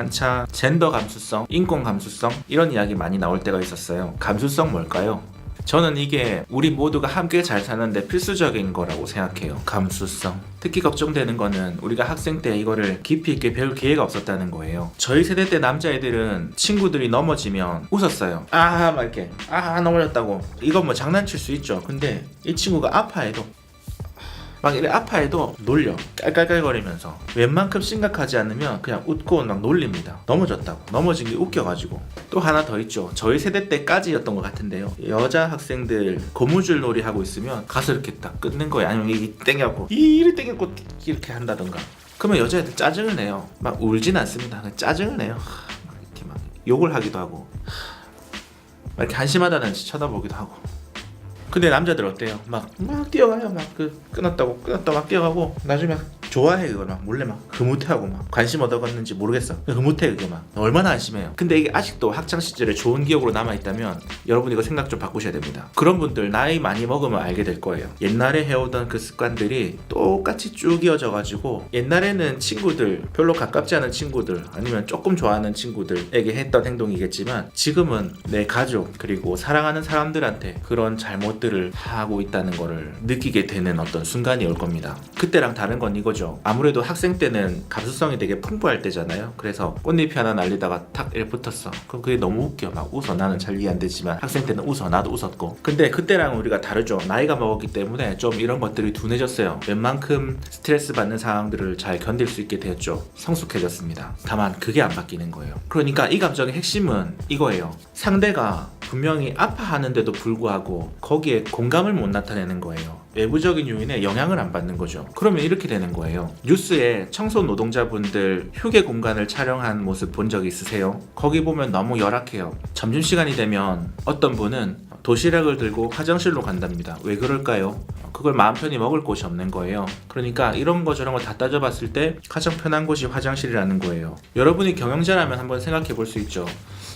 한차 젠더 감수성, 인권 감수성 이런 이야기 많이 나올 때가 있었어요. 감수성 뭘까요? 저는 이게 우리 모두가 함께 잘 사는데 필수적인 거라고 생각해요. 감수성. 특히 걱정되는 거는 우리가 학생 때 이거를 깊이 있게 배울 기회가 없었다는 거예요. 저희 세대 때 남자애들은 친구들이 넘어지면 웃었어요. 아, 막 이렇게. 아, 넘어졌다고. 이건 뭐 장난칠 수 있죠. 근데 이 친구가 아파해도 막 이래 아파해도 놀려. 깔깔깔거리면서. 웬만큼 심각하지 않으면 그냥 웃고 막 놀립니다. 넘어졌다고. 넘어진 게 웃겨가지고. 또 하나 더 있죠. 저희 세대 때까지였던 것 같은데요. 여자 학생들 고무줄 놀이 하고 있으면 가서 이렇게 딱 끊는 거예요 아니면 이 땡겨고 이를 땡겼고 이렇게 한다던가. 그러면 여자애들 짜증을 내요. 막 울진 않습니다. 그냥 짜증을 내요. 하, 막 이렇게 막 욕을 하기도 하고. 막 이렇게 한심하다는 듯이 쳐다보기도 하고 근데 남자들 어때요? 막, 막 뛰어가요. 막 그 끊었다고 끊었다 막 뛰어가고 나중에 막 좋아해 그걸 막 몰래 막 흐뭇해하고 막 관심 얻어갔는지 모르겠어. 흐뭇해 그게 막 얼마나 안심해요. 근데 이게 아직도 학창 시절에 좋은 기억으로 남아 있다면 여러분 이거 생각 좀 바꾸셔야 됩니다. 그런 분들 나이 많이 먹으면 알게 될 거예요. 옛날에 해오던 그 습관들이 똑같이 쭉 이어져 가지고 옛날에는 친구들 별로 가깝지 않은 친구들 아니면 조금 좋아하는 친구들에게 했던 행동이겠지만 지금은 내 가족 그리고 사랑하는 사람들한테 그런 잘못들을 하고 있다는 거를 느끼게 되는 어떤 순간이 올 겁니다. 그때랑 다른 건 이거죠. 아무래도 학생 때는 감수성이 되게 풍부할 때잖아요. 그래서 꽃잎이 하나 날리다가 탁 이렇게 붙었어. 그럼 그게 너무 웃겨. 막 웃어. 나는 잘 이해 안 되지만 학생 때는 웃어. 나도 웃었고. 근데 그때랑 우리가 다르죠. 나이가 먹었기 때문에 좀 이런 것들이 둔해졌어요. 웬만큼 스트레스 받는 상황들을 잘 견딜 수 있게 되었죠. 성숙해졌습니다. 다만 그게 안 바뀌는 거예요. 그러니까 이 감정의 핵심은 이거예요. 상대가 분명히 아파하는데도 불구하고 거기에 공감을 못 나타내는 거예요. 외부적인 요인에 영향을 안 받는 거죠. 그러면 이렇게 되는 거예요. 뉴스에 청소 노동자분들 휴게 공간을 촬영한 모습 본 적 있으세요? 거기 보면 너무 열악해요. 점심시간이 되면 어떤 분은 도시락을 들고 화장실로 간답니다. 왜 그럴까요? 그걸 마음 편히 먹을 곳이 없는 거예요. 그러니까 이런 거 저런 거 다 따져봤을 때 가장 편한 곳이 화장실이라는 거예요. 여러분이 경영자라면 한번 생각해 볼 수 있죠.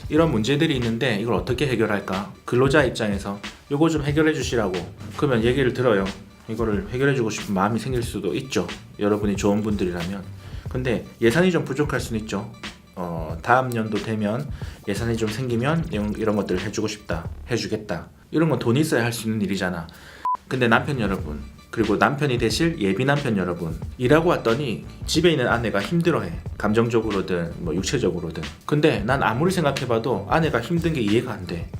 이런 문제들이 있는데 이걸 어떻게 해결할까? 근로자 입장에서 요거 좀 해결해 주시라고 그러면 얘기를 들어요. 이거를 해결해 주고 싶은 마음이 생길 수도 있죠. 여러분이 좋은 분들이라면. 근데 예산이 좀 부족할 수는 있죠. 어, 다음 연도 되면 예산이 좀 생기면 이런, 것들을 해주고 싶다. 해주겠다. 이런 건 돈이 있어야 할 수 있는 일이잖아. 근데 남편 여러분 그리고 남편이 되실 예비 남편 여러분 일하고 왔더니 집에 있는 아내가 힘들어해 감정적으로든 뭐 육체적으로든 근데 난 아무리 생각해봐도 아내가 힘든 게 이해가 안 돼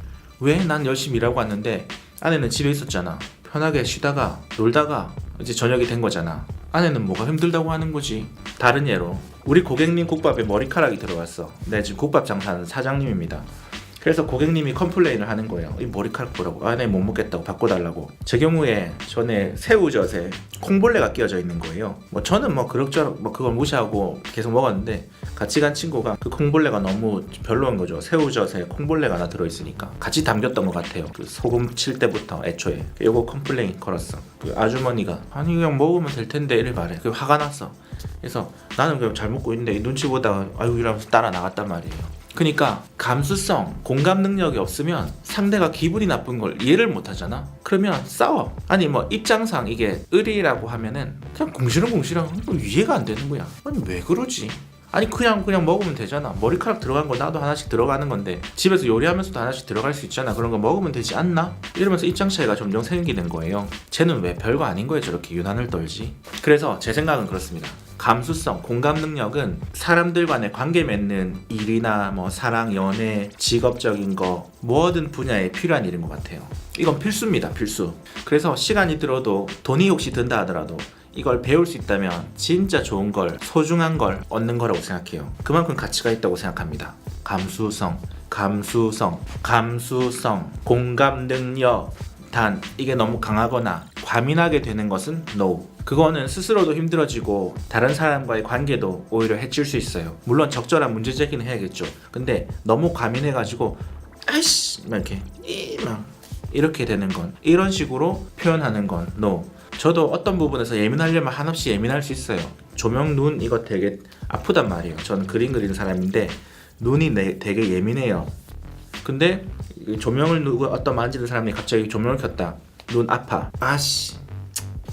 왜 난 열심히 일하고 왔는데 아내는 집에 있었잖아. 편하게 쉬다가 놀다가 이제 저녁이 된 거잖아. 아내는 뭐가 힘들다고 하는 거지? 다른 예로 우리 고객님 국밥에 머리카락이 들어갔어. 네 지금 국밥 장사하는 사장님입니다 그래서 고객님이 컴플레인을 하는 거예요. 이 머리카락 보라고. 아, 네, 못 먹겠다고 바꿔달라고. 제 경우에 전에 새우젓에 콩벌레가 끼어져 있는 거예요. 뭐 저는 뭐 그럭저럭 뭐 그걸 무시하고 계속 먹었는데 같이 간 친구가 그 콩벌레가 너무 별로인 거죠. 새우젓에 콩벌레가 하나 들어있으니까 같이 담겼던 것 같아요. 그 소금 칠 때부터 애초에 요거 컴플레인 걸었어. 그 아주머니가 아니 그냥 먹으면 될 텐데 이래 말해. 그 화가 났어. 그래서 나는 그냥 잘 먹고 있는데 이 눈치 보다가 아유 이러면서 따라 나갔단 말이에요. 그러니까 감수성, 공감 능력이 없으면 상대가 기분이 나쁜 걸 이해를 못 하잖아. 그러면 싸워. 아니 뭐 입장상 이게 의리라고 하면은 그냥 궁시렁궁시렁 이해가 안 되는 거야. 아니 왜 그러지? 아니 그냥 그냥 먹으면 되잖아. 머리카락 들어간 거 나도 하나씩 들어가는 건데 집에서 요리하면서도 하나씩 들어갈 수 있잖아. 그런 거 먹으면 되지 않나? 이러면서 입장 차이가 점점 생기는 거예요. 쟤는 왜 별거 아닌 거에 저렇게 유난을 떨지? 그래서 제 생각은 그렇습니다. 감수성, 공감 능력은 사람들 간의 관계 맺는 일이나 뭐 사랑, 연애, 직업적인 거 뭐든 분야에 필요한 일인 것 같아요. 이건 필수입니다, 필수. 그래서 시간이 들어도 돈이 혹시 든다 하더라도 이걸 배울 수 있다면 진짜 좋은 걸, 소중한 걸 얻는 거라고 생각해요. 그만큼 가치가 있다고 생각합니다. 감수성, 감수성, 감수성, 공감 능력. 단 이게 너무 강하거나 과민하게 되는 것은 no. 그거는 스스로도 힘들어지고 다른 사람과의 관계도 오히려 해칠 수 있어요. 물론 적절한 문제 제기는 해야겠죠. 근데 너무 과민해가지고 아이씨 막 이렇게 이막 이렇게 되는 건 이런 식으로 표현하는 건 no. 저도 어떤 부분에서 예민하려면 한없이 예민할 수 있어요. 조명 눈 이거 되게 아프단 말이에요. 저는 그림 그리는 사람인데 눈이 내, 되게 예민해요. 근데 이 조명을 누구 어떤 만지는 사람이 갑자기 조명을 켰다. 눈 아파. 아씨.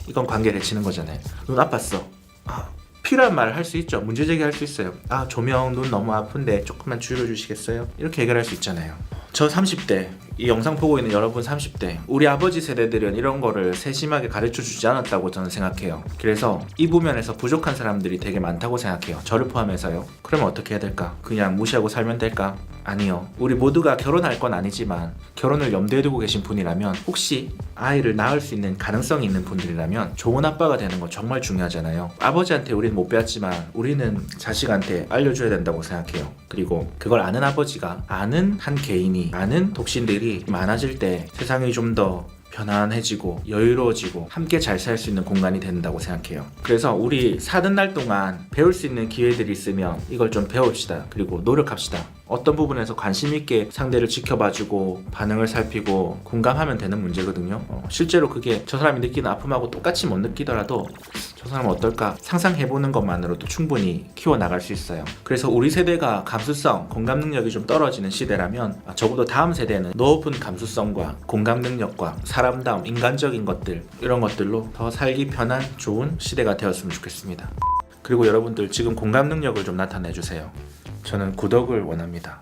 이건 관계를 해치는 거잖아요. 눈 아팠어. 아, 필요한 말을 할 수 있죠. 문제 제기할 수 있어요. 아 조명 눈 너무 아픈데 조금만 줄여주시겠어요? 이렇게 해결할 수 있잖아요. 저 30대 이 영상 보고 있는 여러분 30대 우리 아버지 세대들은 이런 거를 세심하게 가르쳐 주지 않았다고 저는 생각해요. 그래서 이 부면에서 부족한 사람들이 되게 많다고 생각해요. 저를 포함해서요. 그러면 어떻게 해야 될까? 그냥 무시하고 살면 될까? 아니요. 우리 모두가 결혼할 건 아니지만 결혼을 염두에 두고 계신 분이라면 혹시 아이를 낳을 수 있는 가능성이 있는 분들이라면 좋은 아빠가 되는 건 정말 중요하잖아요. 아버지한테 우리는 못 배웠지만 우리는 자식한테 알려줘야 된다고 생각해요. 그리고 그걸 아는 아버지가 아는 한 개인이 아는 독신들이 많아질 때 세상이 좀 더 편안해지고 여유로워지고 함께 잘 살 수 있는 공간이 된다고 생각해요. 그래서 우리 사는 날 동안 배울 수 있는 기회들이 있으면 이걸 좀 배웁시다. 그리고 노력합시다. 어떤 부분에서 관심 있게 상대를 지켜봐주고 반응을 살피고 공감하면 되는 문제거든요. 어, 실제로 그게 저 사람이 느끼는 아픔하고 똑같이 못 느끼더라도 저 사람은 어떨까 상상해보는 것만으로도 충분히 키워나갈 수 있어요. 그래서 우리 세대가 감수성, 공감 능력이 좀 떨어지는 시대라면 아, 적어도 다음 세대는 높은 감수성과 공감 능력과 사람다움, 인간적인 것들 이런 것들로 더 살기 편한 좋은 시대가 되었으면 좋겠습니다. 그리고 여러분들 지금 공감 능력을 좀 나타내 주세요. 저는 구독을 원합니다.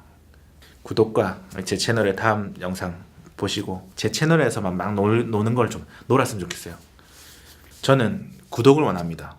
구독과 제 채널의 다음 영상 보시고 제 채널에서만 막 놀, 노는 걸 좀 놀았으면 좋겠어요. 저는 구독을 원합니다.